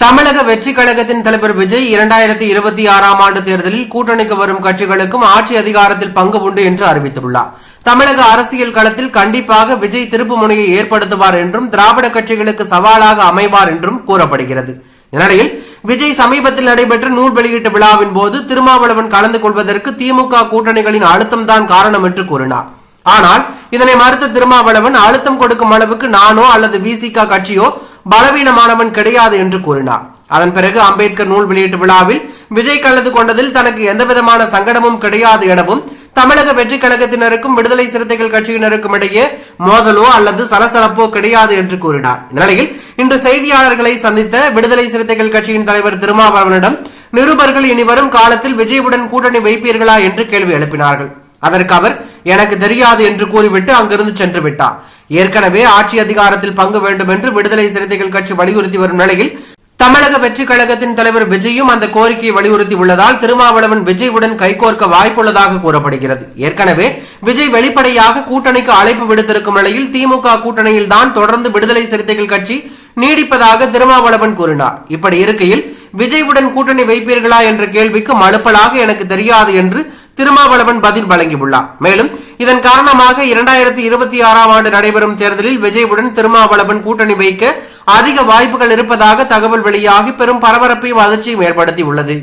தமிழக வெற்றி கழகத்தின் தலைவர் விஜய் இரண்டாயிரத்தி இருபத்தி ஆறாம் ஆண்டு தேர்தலில் கூட்டணிக்கு வரும் கட்சிகளுக்கும் ஆட்சி அதிகாரத்தில் பங்கு உண்டு என்று அறிவித்துள்ளார். தமிழக அரசியல் களத்தில் கண்டிப்பாக விஜய் திருப்பு முனையை ஏற்படுத்துவார் என்றும் திராவிட கட்சிகளுக்கு சவாலாக அமைவார் என்றும் கூறப்படுகிறது. இந்நிலையில் விஜய் சமீபத்தில் நடைபெற்ற நூல் வெளியீட்டு விழாவின் போது திருமாவளவன் கலந்து கொள்வதற்கு திமுக கூட்டணிகளின் அழுத்தம்தான் காரணம் என்று கூறினார். ஆனால் இதனை மறுத்த திருமாவளவன் அழுத்தம் கொடுக்கும் அளவுக்கு நானோ அல்லது விசிக கட்சியோ பலவீனமானவன் கிடையாது என்று கூறினார். அதன் பிறகு அம்பேத்கர் நூல் வெளியீட்டு விழாவில் விஜய் கலந்து கொண்டதில் தனக்கு எந்தவிதமான சங்கடமும் கிடையாது எனவும் தமிழக வெற்றி கழகத்தினருக்கும் விடுதலை சிறுத்தைகள் கட்சியினருக்கும் இடையே மோதலோ அல்லது சலசலப்போ கிடையாது என்று கூறினார். இந்நிலையில் இன்று செய்தியாளர்களை சந்தித்த விடுதலை சிறுத்தைகள் கட்சியின் தலைவர் திருமாவளவனிடம் நிருபர்கள் இனி வரும் காலத்தில் விஜயுடன் கூட்டணி வைப்பீர்களா என்று கேள்வி எழுப்பினார்கள். அதற்கு அவர் எனக்கு தெரியாது என்று கூறிவிட்டு அங்கிருந்து சென்று விட்டார். ஏற்கனவே ஆட்சி அதிகாரத்தில் பங்கு வேண்டும் என்று விடுதலை சிறுத்தைகள் கட்சி வலியுறுத்தி வரும் நிலையில் தமிழக வெற்றி கழகத்தின் தலைவர் விஜயும் அந்த கோரிக்கையை வலியுறுத்தி உள்ளதால் திருமாவளவன் விஜயுடன் கைகோர்க்க வாய்ப்புள்ளதாக கூறப்படுகிறது. ஏற்கனவே விஜய் வெளிப்படையாக கூட்டணிக்கு அழைப்பு விடுத்திருக்கும் நிலையில் திமுக கூட்டணியில் தான் தொடர்ந்து விடுதலை சிறுத்தைகள் கட்சி நீடிப்பதாக திருமாவளவன் கூறினார். இப்படி இருக்கையில் விஜயுடன் கூட்டணி வைப்பீர்களா என்ற கேள்விக்கு மழுப்பலாக எனக்கு தெரியாது என்று திருமாவளவன் பதில் வழங்கியுள்ளார். மேலும் இதன் காரணமாக இரண்டாயிரத்தி இருபத்தி ஆறாம் ஆண்டு நடைபெறும் தேர்தலில் விஜய்வுடன் திருமாவளவன் கூட்டணி வைக்க அதிக வாய்ப்புகள் இருப்பதாக தகவல் வெளியாகி பெரும் பரபரப்பையும் அதிர்ச்சியும் ஏற்படுத்தியுள்ளது.